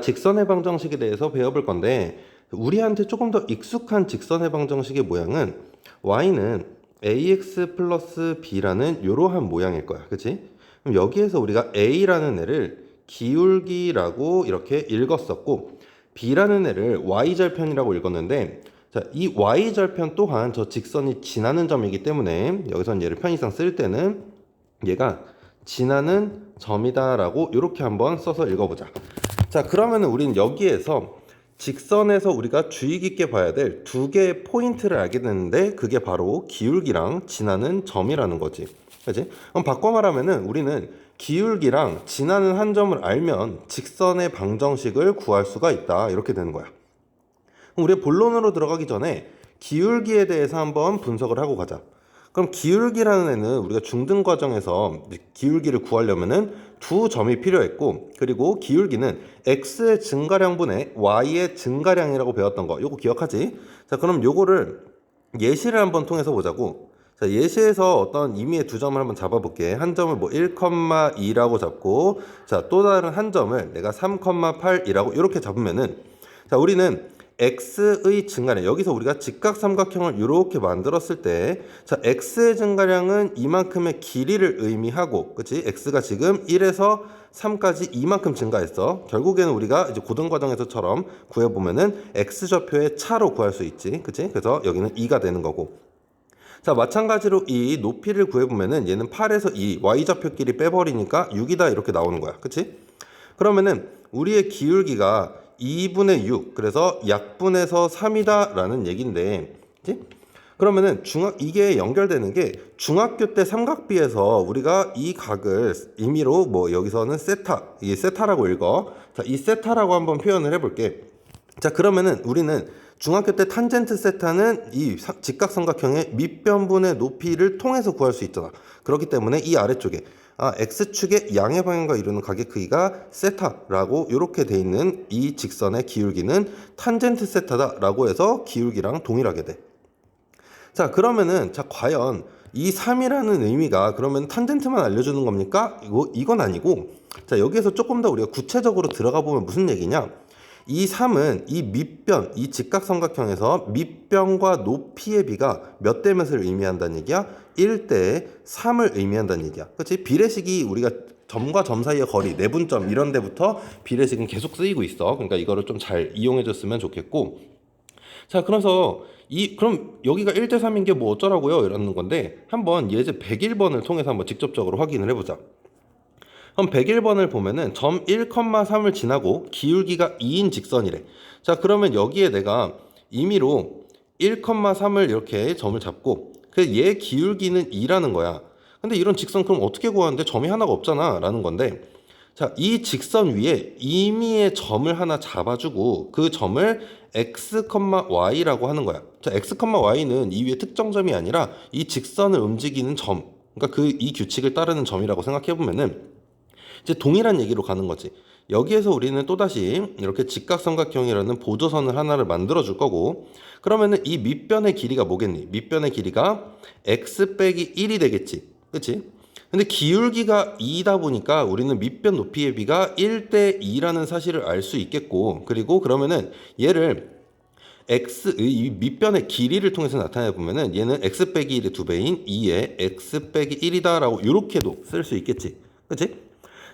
직선의 방정식에 대해서 배워볼 건데 우리한테 조금 더 익숙한 직선의 방정식의 모양은 y는 ax 플러스 b라는 이러한 모양일 거야. 그치? 그럼 여기에서 우리가 a라는 애를 기울기라고 이렇게 읽었었고 b라는 애를 y절편이라고 읽었는데 자, 이 y절편 또한 저 직선이 지나는 점이기 때문에 여기서는 얘를 편의상 쓸 때는 얘가 지나는 점이다라고 이렇게 한번 써서 읽어보자. 자, 그러면은 우리는 여기에서 직선에서 우리가 주의 깊게 봐야 될 두 개의 포인트를 알게 되는데 그게 바로 기울기랑 지나는 점이라는 거지. 그지? 그럼 바꿔 말하면은 우리는 기울기랑 지나는 한 점을 알면 직선의 방정식을 구할 수가 있다. 이렇게 되는 거야. 그럼 우리 본론으로 들어가기 전에 기울기에 대해서 한번 분석을 하고 가자. 그럼 기울기라는 애는 우리가 중등 과정에서 기울기를 구하려면은 두 점이 필요했고 그리고 기울기는 x의 증가량분의 y의 증가량이라고 배웠던 거. 요거 기억하지? 자 그럼 요거를 예시를 한번 통해서 보자고. 자 예시에서 어떤 임의의 두 점을 한번 잡아볼게. 한 점을 뭐 1,2라고 잡고 자 또 다른 한 점을 내가 3,8이라고 이렇게 잡으면은 자 우리는 x의 증가량 여기서 우리가 직각삼각형을 이렇게 만들었을 때 자 x의 증가량은 이만큼의 길이를 의미하고 그치? X가 지금 1에서 3까지 이만큼 증가했어. 결국에는 우리가 이제 고등 과정에서처럼 구해 보면은 x 좌표의 차로 구할 수 있지 그치? 그래서 여기는 2가 되는 거고. 자 마찬가지로 이 높이를 구해 보면은 얘는 8에서 2 y 좌표끼리 빼버리니까 6이다 이렇게 나오는 거야 그치? 그러면은 우리의 기울기가 2분의 6 그래서 약분해서 3이다 라는 얘기인데 그치? 그러면은 중학 이게 연결되는 게 중학교 때 삼각비에서 우리가 이 각을 임의로 뭐 여기서는 세타 이게 세타라고 읽어. 자이 세타라고 한번 표현을 해볼게. 자 그러면은 우리는 중학교 때 탄젠트 세타는 이 사- 직각삼각형의 밑변분의 높이를 통해서 구할 수 있잖아. 그렇기 때문에 이 아래쪽에 아, x축의 양의 방향과 이루는 각의 크기가 세타라고 이렇게 돼 있는 이 직선의 기울기는 탄젠트 세타다라고 해서 기울기랑 동일하게 돼. 자, 그러면은 자 과연 이 3이라는 의미가 그러면 탄젠트만 알려주는 겁니까? 이거 이건 아니고 자 여기에서 조금 더 우리가 구체적으로 들어가 보면 무슨 얘기냐? 이 3은 이 밑변, 이 직각삼각형에서 밑변과 높이의 비가 몇 대 몇을 의미한다는 얘기야? 1대 3을 의미한다는 얘기야. 그렇지? 비례식이 우리가 점과 점 사이의 거리, 내분점 이런 데부터 비례식은 계속 쓰이고 있어. 그러니까 이거를 좀 잘 이용해 줬으면 좋겠고. 자, 그래서 이 그럼 여기가 1대 3인 게 뭐 어쩌라고요? 이러는 건데 한번 예제 101번을 통해서 한번 직접적으로 확인을 해 보자. 그럼 101번을 보면은 점 1,3을 지나고 기울기가 2인 직선이래. 자, 그러면 여기에 내가 임의로 1,3을 이렇게 점을 잡고 그얘 기울기는 2라는 거야. 근데 이런 직선 그럼 어떻게 구하는데 점이 하나가 없잖아. 라는 건데 자, 이 직선 위에 임의의 점을 하나 잡아주고 그 점을 x, y라고 하는 거야. 자, x, y는 이 위에 특정 점이 아니라 이 직선을 움직이는 점. 그러니까 그 이 규칙을 따르는 점이라고 생각해 보면은 이제 동일한 얘기로 가는 거지. 여기에서 우리는 또다시 이렇게 직각삼각형이라는 보조선을 하나를 만들어 줄 거고 그러면은 이 밑변의 길이가 뭐겠니? 밑변의 길이가 x 빼기 1이 되겠지. 그치? 근데 기울기가 2다 보니까 우리는 밑변 높이의 비가 1대 2라는 사실을 알 수 있겠고 그리고 그러면은 얘를 x 이 밑변의 길이를 통해서 나타내 보면은 얘는 x 빼기 1의 두 배인 2의 x 빼기 1이다라고 이렇게도 쓸 수 있겠지. 그치?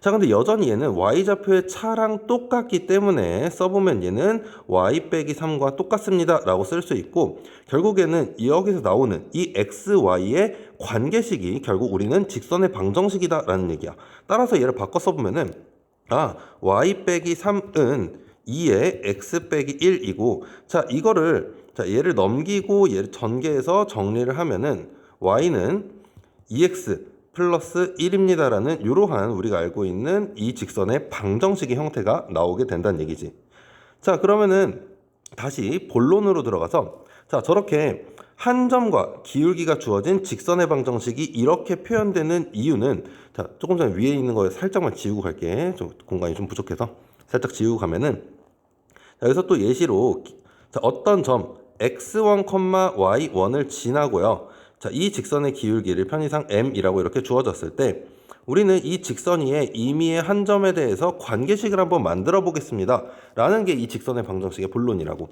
자, 근데 여전히 얘는 y좌표의 차랑 똑같기 때문에 써보면 얘는 y 빼기 3과 똑같습니다. 라고 쓸 수 있고, 결국에는 여기서 나오는 이 x, y의 관계식이 결국 우리는 직선의 방정식이다. 라는 얘기야. 따라서 얘를 바꿔 써보면은, 아, y 빼기 3은 2의 x 빼기 1이고, 자, 이거를, 자, 얘를 넘기고 얘를 전개해서 정리를 하면은, y는 2x 플러스 1입니다라는 이러한 우리가 알고 있는 이 직선의 방정식의 형태가 나오게 된다는 얘기지. 자, 그러면은 다시 본론으로 들어가서 자, 저렇게 한 점과 기울기가 주어진 직선의 방정식이 이렇게 표현되는 이유는 자, 조금 전에 위에 있는 거 살짝만 지우고 갈게. 좀 공간이 좀 부족해서 살짝 지우고 가면은 자, 여기서 또 예시로 자, 어떤 점 x1, y1을 지나고요. 자, 이 직선의 기울기를 편의상 m이라고 이렇게 주어졌을 때 우리는 이 직선 위에 임의의 한 점에 대해서 관계식을 한번 만들어 보겠습니다. 라는 게 이 직선의 방정식의 본론이라고.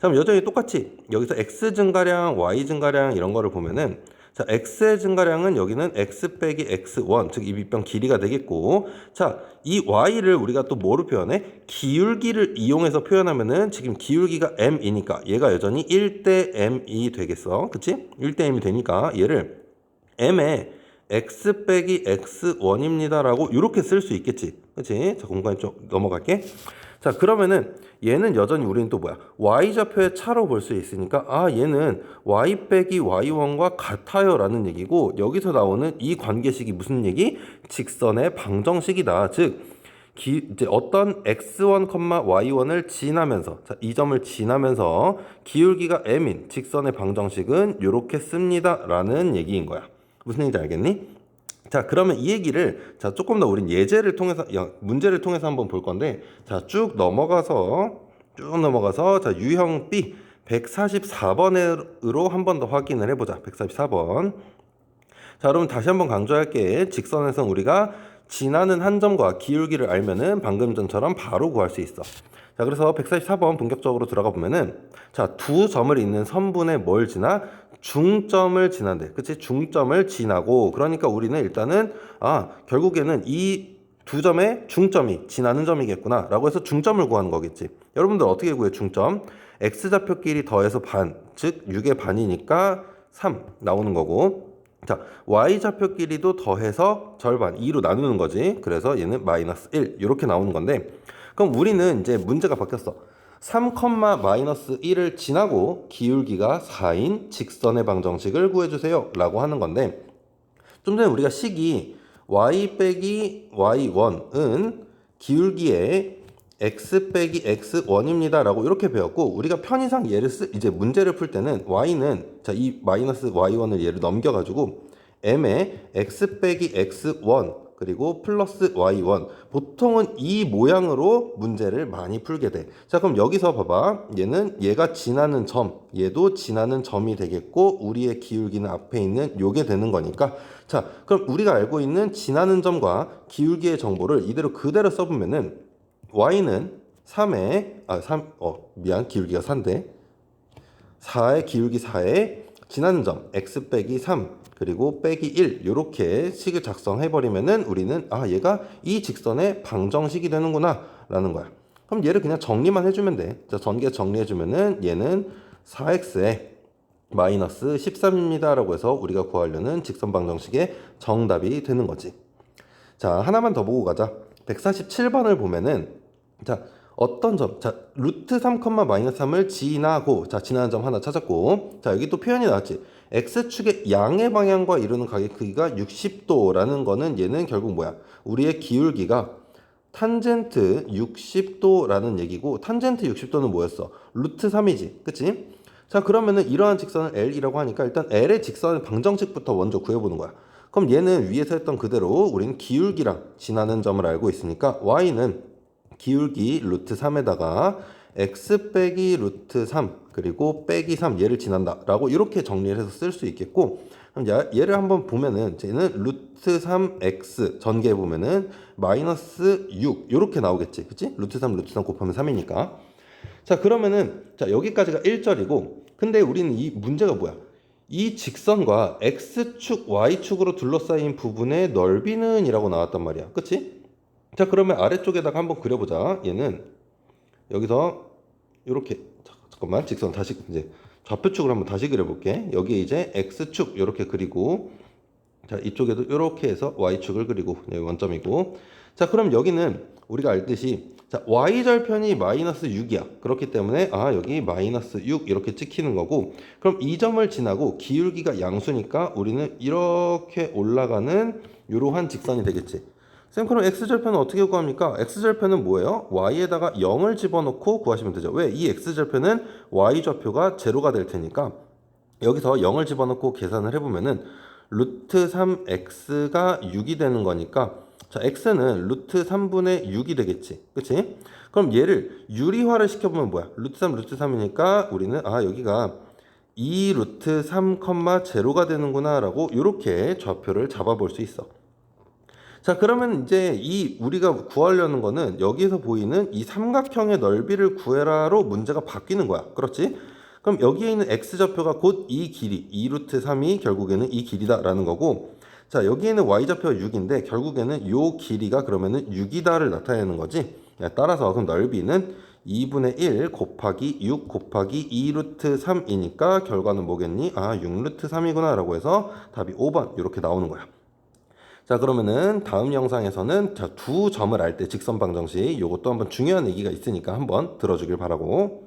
자, 그럼 여전히 똑같이 여기서 x 증가량, y 증가량 이런 거를 보면은 자, x의 증가량은 여기는 x 빼기 x1, 즉이 밑변 길이가 되겠고 자, 이 y를 우리가 또 뭐로 표현해? 기울기를 이용해서 표현하면은 지금 기울기가 m이니까 얘가 여전히 1대 m이 되겠어. 그치? 1대 m이 되니까 얘를 m의 x 빼기 x1입니다라고 이렇게 쓸 수 있겠지. 그치? 자, 공간에 좀 넘어갈게. 자, 그러면은 얘는 여전히 우리는 또 뭐야? y좌표의 차로 볼 수 있으니까 아, 얘는 y 빼기 y1과 같아요 라는 얘기고 여기서 나오는 이 관계식이 무슨 얘기? 직선의 방정식이다. 즉 기, 이제 어떤 x1, y1을 지나면서 자, 이 점을 지나면서 기울기가 m인 직선의 방정식은 이렇게 씁니다 라는 얘기인 거야. 무슨 얘기인지 알겠니? 자, 그러면 이 얘기를 자, 조금 더 우린 예제를 통해서 야, 문제를 통해서 한번 볼 건데 자, 쭉 넘어가서 쭉 넘어가서 자, 유형 B 144번으로 한 번 더 확인을 해 보자. 144번. 자, 여러분 다시 한번 강조할게. 직선에서 우리가 지나는 한 점과 기울기를 알면은 방금 전처럼 바로 구할 수 있어. 자, 그래서 144번 본격적으로 들어가 보면은 자, 두 점을 잇는 선분에 뭘 지나? 중점을 지난대. 그치? 중점을 지나고 그러니까 우리는 일단은 아, 결국에는 이 두 점의 중점이 지나는 점이겠구나 라고 해서 중점을 구하는 거겠지. 여러분들 어떻게 구해 중점? x좌표끼리 더해서 반, 즉 6의 반이니까 3 나오는 거고 자, y좌표끼리도 더해서 절반 2로 나누는 거지. 그래서 얘는 마이너스 1 이렇게 나오는 건데 그럼 우리는 이제 문제가 바뀌었어. 3, 마이너스 1을 지나고 기울기가 4인 직선의 방정식을 구해주세요 라고 하는 건데 좀 전에 우리가 식이 y 빼기 y1은 기울기의 x 빼기 x1입니다 라고 이렇게 배웠고 우리가 편의상 얘를 쓰 이제 문제를 풀 때는 y는 자 이 마이너스 y1을 얘를 넘겨가지고 m의 x 빼기 x1 그리고 플러스 y1 보통은 이 모양으로 문제를 많이 풀게 돼. 자 그럼 여기서 봐봐. 얘는 얘가 지나는 점, 얘도 지나는 점이 되겠고 우리의 기울기는 앞에 있는 요게 되는 거니까. 자 그럼 우리가 알고 있는 지나는 점과 기울기의 정보를 이대로 그대로 써보면은 y는 3에 아 3, 어 미안. 기울기가 4인데. 4의 기울기 4에 지나는 점 x 빼기 3 그리고 빼기 1 이렇게 식을 작성해 버리면은 우리는 아 얘가 이 직선의 방정식이 되는구나 라는 거야. 그럼 얘를 그냥 정리만 해주면 돼. 자, 전개 정리해 주면은 얘는 4x에 마이너스 13입니다 라고 해서 우리가 구하려는 직선 방정식의 정답이 되는 거지. 자 하나만 더 보고 가자. 147번을 보면은 자 어떤 점, 자, 루트 3, 마이너스 3을 지나고, 자, 지나는 점 하나 찾았고, 자, 여기 또 표현이 나왔지. X축의 양의 방향과 이루는 가격 크기가 60도라는 거는 얘는 결국 뭐야? 우리의 기울기가 탄젠트 60도라는 얘기고, 탄젠트 60도는 뭐였어? 루트 3이지. 그치? 자, 그러면은 이러한 직선을 L이라고 하니까 일단 L의 직선의 방정식부터 먼저 구해보는 거야. 그럼 얘는 위에서 했던 그대로 우리는 기울기랑 지나는 점을 알고 있으니까 Y는 기울기 루트 3에다가 x 빼기 루트 3 그리고 빼기 3 얘를 지난다 라고 이렇게 정리를 해서 쓸 수 있겠고 얘를 한번 보면은 쟤는 루트 3x 전개해 보면은 마이너스 6 이렇게 나오겠지 그치? 루트 3 루트 3 곱하면 3이니까 자 그러면은 자 여기까지가 1절이고 근데 우리는 이 문제가 뭐야 이 직선과 x축 y축으로 둘러싸인 부분의 넓이는 이라고 나왔단 말이야 그치? 자 그러면 아래쪽에다가 한번 그려보자. 얘는 여기서 이렇게 잠깐만 직선 다시 이제 좌표축을 한번 다시 그려볼게. 여기에 이제 x축 이렇게 그리고 자 이쪽에도 이렇게 해서 y축을 그리고 여기 원점이고. 자 그럼 여기는 우리가 알듯이 자 y절편이 마이너스 6이야. 그렇기 때문에 아 여기 마이너스 6 이렇게 찍히는 거고. 그럼 이 점을 지나고 기울기가 양수니까 우리는 이렇게 올라가는 이러한 직선이 되겠지 쌤 그럼 x절편은 어떻게 구합니까? x절편은 뭐예요? y에다가 0을 집어넣고 구하시면 되죠. 왜? 이 x절편은 y좌표가 제로가 될 테니까 여기서 0을 집어넣고 계산을 해보면은 루트 3x가 6이 되는 거니까 자 x는 루트 3분의 6이 되겠지. 그치? 그럼 얘를 유리화를 시켜보면 뭐야? 루트 3 루트 3이니까 우리는 아 여기가 2 루트 3, 제로가 되는구나 라고 이렇게 좌표를 잡아볼 수 있어. 자, 그러면 이제 이 우리가 구하려는 거는 여기에서 보이는 이 삼각형의 넓이를 구해라로 문제가 바뀌는 거야. 그렇지? 그럼 여기에 있는 x좌표가 곧 이 길이, 2루트 3이 결국에는 이 길이다라는 거고 자, 여기에는 y좌표가 6인데 결국에는 요 길이가 그러면은 6이다를 나타내는 거지. 야, 따라서 그럼 넓이는 2분의 1 곱하기 6 곱하기 2루트 3이니까 결과는 뭐겠니? 아, 6루트 3이구나 라고 해서 답이 5번 이렇게 나오는 거야. 자 그러면은 다음 영상에서는 자, 두 점을 알 때 직선 방정식 요것도 한번 중요한 얘기가 있으니까 한번 들어주길 바라고